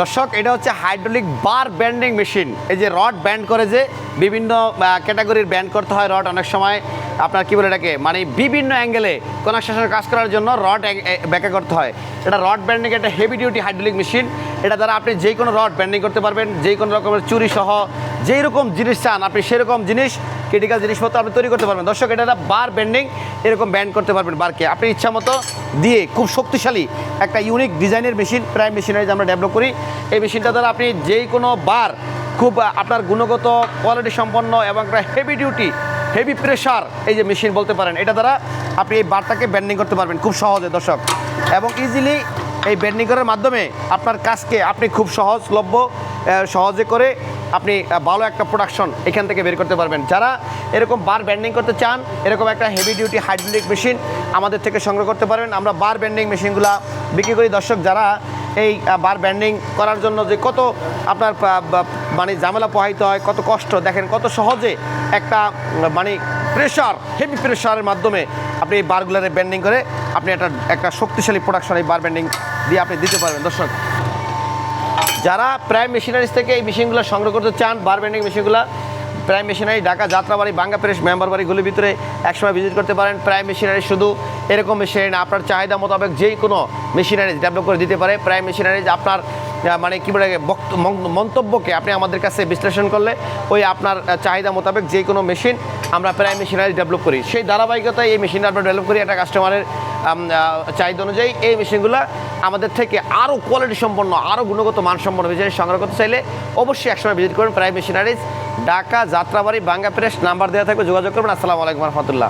দর্শক, এটা হচ্ছে হাইড্রোলিক বার ব্যান্ডিং মেশিন। এই যে রড ব্যান্ড করে যে বিভিন্ন ক্যাটাগরির ব্যান্ড করতে হয় রড অনেক সময়। আপনার কি বলে এটাকে? মানে বিভিন্ন অ্যাঙ্গেলে কনস্ট্রাকশনের কাজ করার জন্য রড ব্যাকা করতে হয়। এটা রড ব্যান্ডিং একটা হেভি ডিউটি হাইড্রোলিক মেশিন। এটা দ্বারা আপনি যে কোনো রড ব্যান্ডিং করতে পারবেন। যে কোনো রকমের চুরি সহ যেই রকম জিনিস চান, আপনি সেরকম জিনিস ক্রিটিক্যাল জিনিসপত্র আপনি তৈরি করতে পারবেন। দর্শক এটা বার ব্যান্ডিং এরকম ব্যান্ড করতে পারবেন বারকে আপনি ইচ্ছা মতো দিয়ে খুব শক্তিশালী একটা ইউনিক ডিজাইনের মেশিন প্রায় মেশিনারিজ আমরা ডেভেলপ করি। এই মেশিনটা দ্বারা আপনি যেই কোনো বার খুব আপনার গুণগত কোয়ালিটি সম্পন্ন এবং একটা হেভি ডিউটি হেভি প্রেশার এই যে মেশিন বলতে পারেন, এটা দ্বারা আপনি এই বারটাকে ব্যান্ডিং করতে পারবেন খুব সহজে, দর্শক। এবং ইজিলি এই ব্যান্ডিং করার মাধ্যমে আপনার কাজকে আপনি খুব সহজলভ্য সহজে করে আপনি ভালো একটা প্রোডাকশন এখান থেকে বের করতে পারবেন। যারা এরকম বার ব্যান্ডিং করতে চান, এরকম একটা হেভি ডিউটি হাইড্রোলিক মেশিন আমাদের থেকে সংগ্রহ করতে পারবেন আমরা বার ব্যান্ডিং মেশিনগুলো বিক্রি করি। দর্শক, যারা এই বার ব্যান্ডিং করার জন্য যে কত আপনার মানে ঝামেলা পোহাইতে হয়, কত কষ্ট, দেখেন কত সহজে একটা মানে প্রেশার হেভি প্রেশারের মাধ্যমে আপনি এই বারগুলারে ব্যান্ডিং করে আপনি একটা একটা শক্তিশালী প্রোডাকশন এই বার ব্যান্ডিং দিয়ে আপনি দিতে পারবেন। দর্শক যারা প্রাইম মেশিনারিজ থেকে এই মেশিনগুলো সংগ্রহ করতে চান বার মেশিনগুলো প্রাইম মেশিনারি ঢাকা যাত্রাবাড়ি, বাঙ্গা প্রেস মেম্বার বাড়িগুলির ভিতরে একসময় ভিজিট করতে পারেন। প্রাইম মেশিনারি শুধু এরকম মেশিনারি না আপনার চাহিদা মোতাবেক যেই কোনো মেশিনারিজ ডেভেলপ করে দিতে পারে। প্রাইম মেশিনারিজ আপনার মানে কী বলে মন্তব্যকে আপনি আমাদের কাছে বিশ্লেষণ করলে ওই আপনার চাহিদা মোতাবেক যে কোনো মেশিন আমরা প্রাইম মেশিনারি ডেভেলপ করি। সেই ধারাবাহিকতায় এই মেশিনটা আমরা ডেভেলপ করি। একটা কাস্টমারের চাহিদা অনুযায়ী এই মেশিনগুলো আমাদের থেকে আরও কোয়ালিটি সম্পন্ন আরও গুণগত মানসম্পন্ন বিজয় সংগ্রহ করতে চাইলে অবশ্যই একসময় ভিজিট করুন প্রাইম মেশিনারিজ ঢাকা, যাত্রাবাড়ি বাঙ্গা প্রেস নাম্বার দেওয়া থাকবে যোগাযোগ করবেন। আসসালামু আলাইকুম রহমতুল্লাহ।